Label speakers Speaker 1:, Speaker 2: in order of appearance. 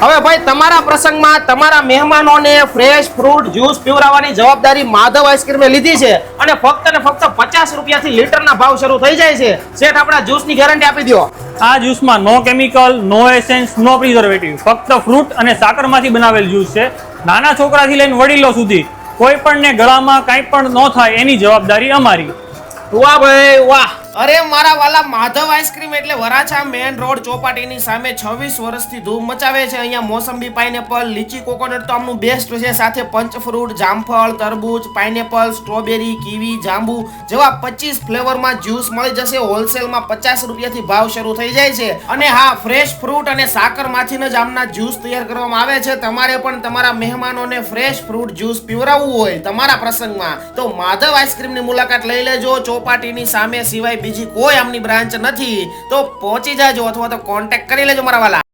Speaker 1: હવે ભાઈ તમારા પ્રસંગમાં તમારા મહેમાનોને ફ્રેશ ફ્રૂટ જ્યુસ પીવરાવવાની જવાબદારી માધવ આઈસ્ક્રીમે લીધી છે અને ફક્ત ને ફક્ત પચાસ રૂપિયાથી લીટરના ભાવ શરૂ થઈ જાય છે. શેઠ આપણા જ્યુસની ગેરંટી આપી દો
Speaker 2: આ જ્યુસમાં no chemical no essence no preservative ફક્ત ફ્રૂટ અને સાકરમાંથી બનાવેલ જ્યુસ છે. નાના છોકરાથી લઈને વડીલો સુધી કોઈ પણને ગળામાં કાંઈ પણ ન થાય એની જવાબદારી અમારી.
Speaker 1: વાહ ભાઈ વાહ. અરે મારા વાલા માધવ આઈસ્ક્રીમ એટલે વરાછા મેન રોડ ચોપાટીની સામે 26 વર્ષથી ધૂમ મચાવે છે. અહીંયા મોસંબી, પાઇનેપલ, લીચી, કોકોનટ તો આમનું બેસ્ટ છે. સાથે પંચ ફ્રૂટ જામફળ, તરબૂચ, પાઇનેપલ, સ્ટ્રોબેરી, કીવી, જાંબુ જેવા 25 ફ્લેવરમાં જ્યુસ મળી જશે. હોલસેલમાં પચાસ રૂપિયાથી ભાવ શરૂ થઈ જાય છે. અને હા, ફ્રેશ ફ્રૂટ અને સાકરમાંથી જ આમના જ્યુસ તૈયાર કરવામાં આવે છે. તમારે પણ તમારા મહેમાનોને ફ્રેશ ફ્રૂટ જ્યુસ પીવડાવવું હોય તમારા પ્રસંગમાં. તો માધવ આઈસ્ક્રીમની મુલાકાત લઈ લેજો. ચોપાટીની સામે સિવાય બીજી કોઈ આમની બ્રાન્ચ નથી, તો પહોંચી જાજો અથવા તો કોન્ટેક્ટ કરી લેજો મારા વાલા.